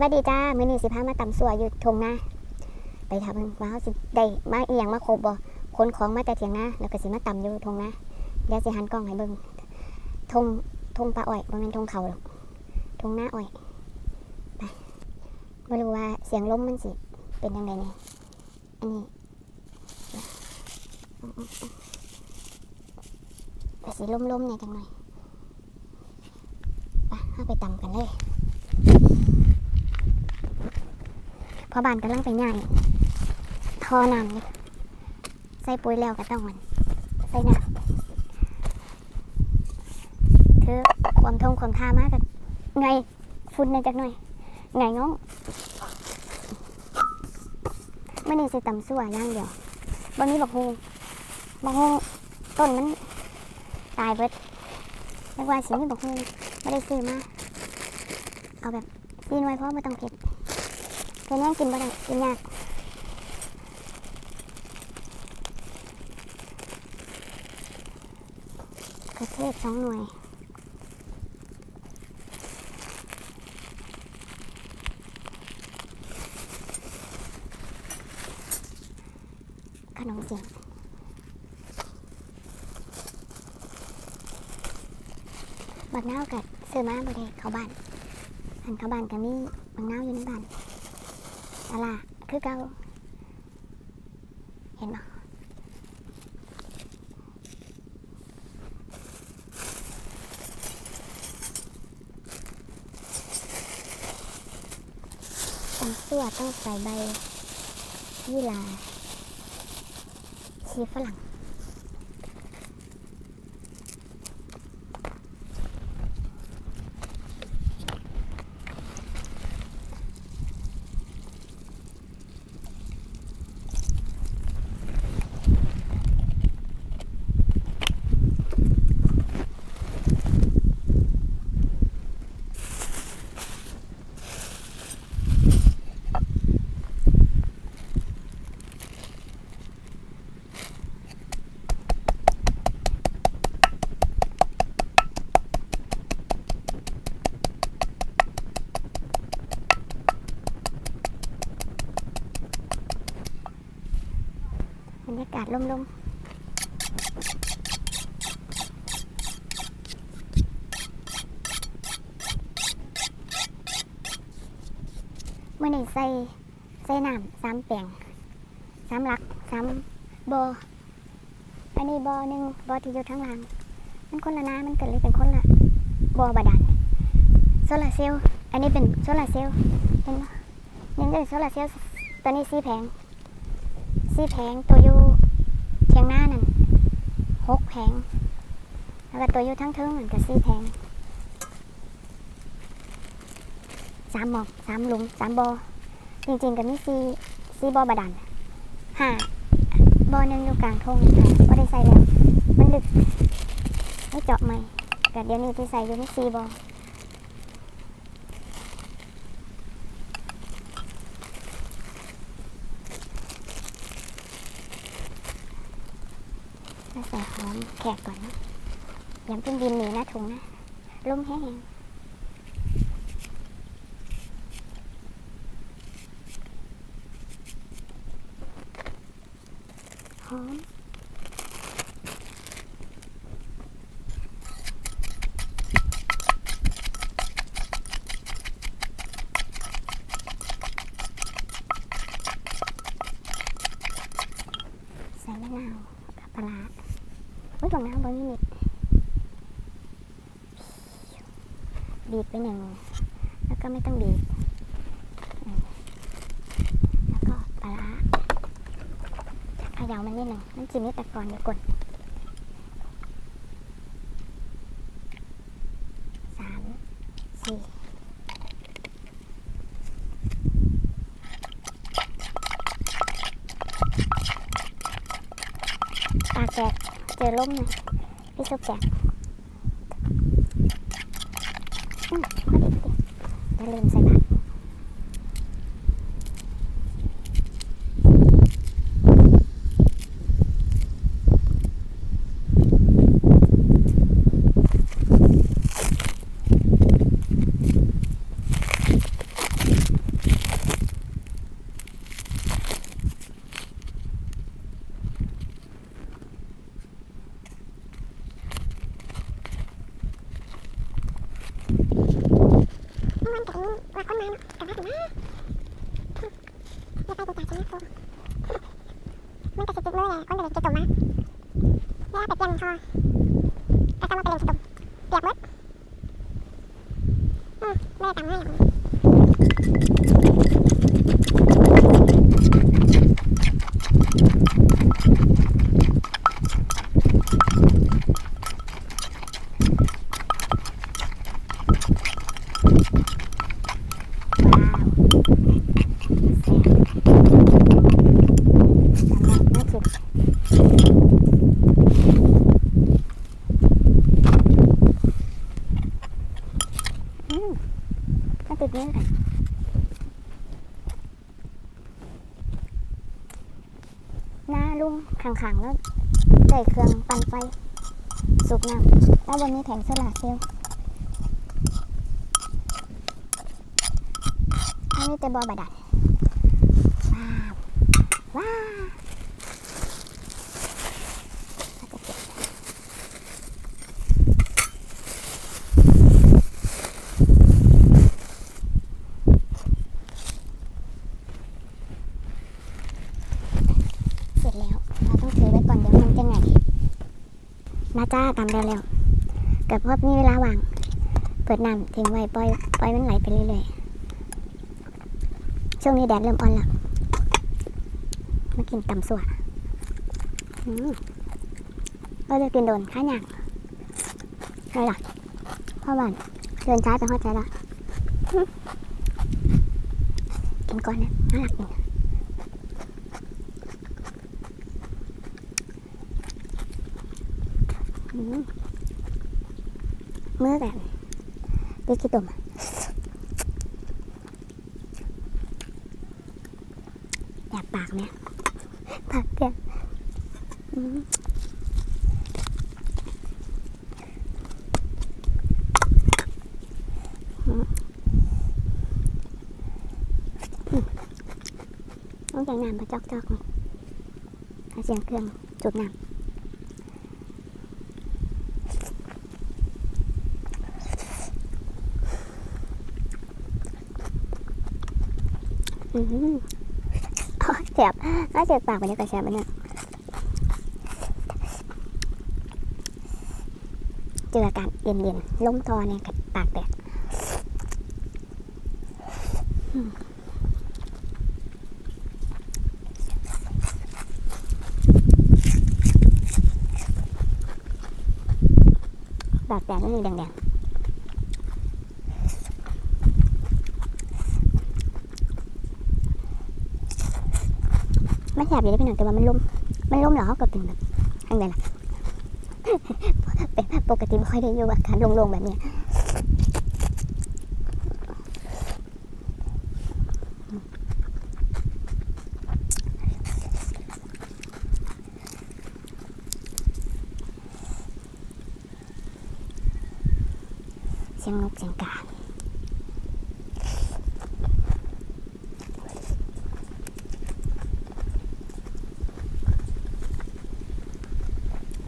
สวัสดีจ้ามื้อนี้สิพามาตำสัวอยู่ทงนาไปทำเบิ่งว่าเฮาสิได้มาอีหยังมาครบบ่ขนของมาแต่เถียงนาแล้วก็สิมาตำอยู่ทงนาเดี๋ยวสิหันกล้องให้เบิ่งทงทงปลาอ้อยบ่แม่นทงเขาหรอกทงหน้าอ้อยไปบ่รู้ว่าเสียงลมมันสิเป็นจังไดแน่อันนี้ก็สิลมๆเนี่ยจังหน่อยไปเฮาไปตำกันเลย พอบานกำลังไปง่ายทอน้ำนี่ใส่ปุ๋ยแล้วก็ต้องมัน ใส่น้ำคือความทงความท่ามากกับไงฝุ่นในจักหน่อย ไงง้องไม่นี่สิตำสั่วย่างเดียวบนนี้บอกฮูบอกฮูต้นมันตายเบิดเรียกว่าสิมีบอกฮูไม่ได้ซื้อมา เอาแบบซีนไว้เพราะไม่ต้องเก็บ เพื่อนยังกินบ่ได้กินยากกระเทศสองหน่วยขนมเสียงบักนากัดซื้อมาบ่ได้เข้าบ้านหันเข้าบ้านก็มีบักนาอยู่ในบ้าน ตลาคือเก่าเห็นไหมตำซั่วต้องใส่ใบยี่ลาชีฝรั่งากาศลมๆเมื่อนี้ใส่ใส่น้ำสามแปลงสามหลักสามบออันนี้บอหนึ่งบอที่อยู่ทั้งหล่างมันคนละน้ำมันเกิดเลยเป็นคนละบอบาดาลโซลาร์เซลล์อันนี้เป็นโซลาร์เซลล์เห็นไหมนี่เป็นโซลาร์เซลล์ตัวนี้สีแผงสีแผงตัวอยู่ เทียงหน้านั่นหกแผง แล้วก็ตัวอยู่ทั้งเทิงนั่นก็สี่แผงสามหมอกสามหลุมสามบอจริงๆก็มีสี่สี่บอบาดาลห้าบอหนึ่งอยู่กลางทงก็ได้ใส่แล้ว มันดึกไม่เจาะใหม่ก็เดี๋ยวนี้ที่ใส่อยู่นี่สี่บอแล้วใส่หอม แขกก่อนนะยำเพิ่งดินหนีนะถุงนะลมแห้งหอม ใส่มะนาวกับปลาร้า อุ้ยบางน้ำบางนิดบีบไปหนึ่งแล้วก็ไม่ต้องบีบแล้วก็ปลาร้าขย่ามันนิดหนึ่งมันจิมิแต่ก่อนเดี๋ยวกดสามสี่ตากแดด เจอร่มหน่อยพี่ซุปแจกอืมพอดีพอดีอย่าลืมใส่ผัก ถึงว่าคนมาเนาะกลับมาถึงนะอย่าไปกูจ่ายใช่ไหมกูมันกระสิบจุดมือแหละคนเด็กจะจมมาเวลาไปเปลี่ยนคอกระซ้ำมาไปเล่นจะตุ่มเปียกหมดอืมไม่ได้ตังค์ให้ ว้าวแซ่บสำหรับนักศึกอืมนักศึกนี่กันหน้าลุง ขังแล้วใส่เครื่องปั่นไฟสุกน้ำแล้ววันนี้แถมโซลาเซลล์อันนี้แต่บอบาดันว้าวว้าจะเก็บเสร็จแล้ว เราต้องถือไว้ก่อนเดี๋ยวมันจะไงมาจ้า ตามเร็วๆเกิดพบมีเวลาว่าง เปิดน้ำทิ้งไว้ปล่อยปล่อยมันไหลไปเรื่อยๆ ช่วงนี้แดดเริ่มอ่อนแล้ว มากินตำสัวอืมเราจะกินโดนข้าหยางใช่หรอพ่อบ้านเดินซ้าไปหัวใจละกินก่อนนะน่ารักจริง อืมมือแบบเด็กขี้ตุ่มอะอยากปากไหมปากเปียกอืมอืมอืมต้องจากน้ำมาจอกๆนี่เอาเสียงเครื่องจุดน้ำอืม โอ้ย เจ็บก็เจ็บปากไปเนี่ยกระแสมันเนี่ยเจออากาศเย็นๆล้มทอเนี่ยกับปากแตกปากแตกก็มีแดงๆ ไม่แสบอยู่ได้พี่หนึ่งแต่ว่ามันล้มมันล้มเหรอเขาก็เป็นแบบอันไงล่ะเป็นปกติไม่ค่อยได้อยู่อาการโลงๆแบบเนี้ยเสียงนกเสียงกา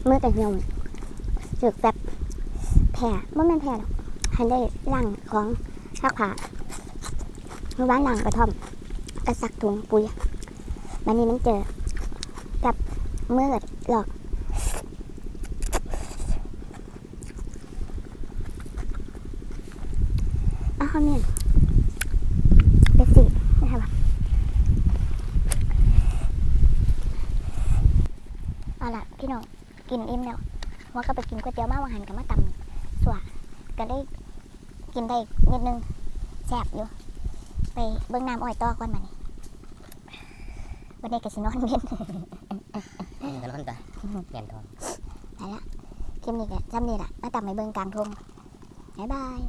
เมื่อแต่เหี่ยวสึกแบบแผ่ไม่แม่นแผ่หรอกหันได้ล่างของซักผ้าเมื่อวานล่างกระท่อมกระสักถุงปุ๋ยวันนี้มันเจอกับเมื่อหลอกอ้าวเนี่ยเป็นสีนะคะแบบเอาล่ะพี่น้องกินอิ่มแล้ว ว่าก็ไปกินก๋วยเตี๋ยวมาวางหันกับมาตำสวก็ได้กินได้นิดนึงแซ่บอยู่ ไปเบิ้งน้ำอ้อยต่อก่อนมานี่วันนี้ก็สินอนเย็นนี่ก็ร้อนตาเปลี่ยนทองไปละคลิปนี้ก็จำนี่แหละมาตำไปเบิ้งกลางทงบ๊ายบาย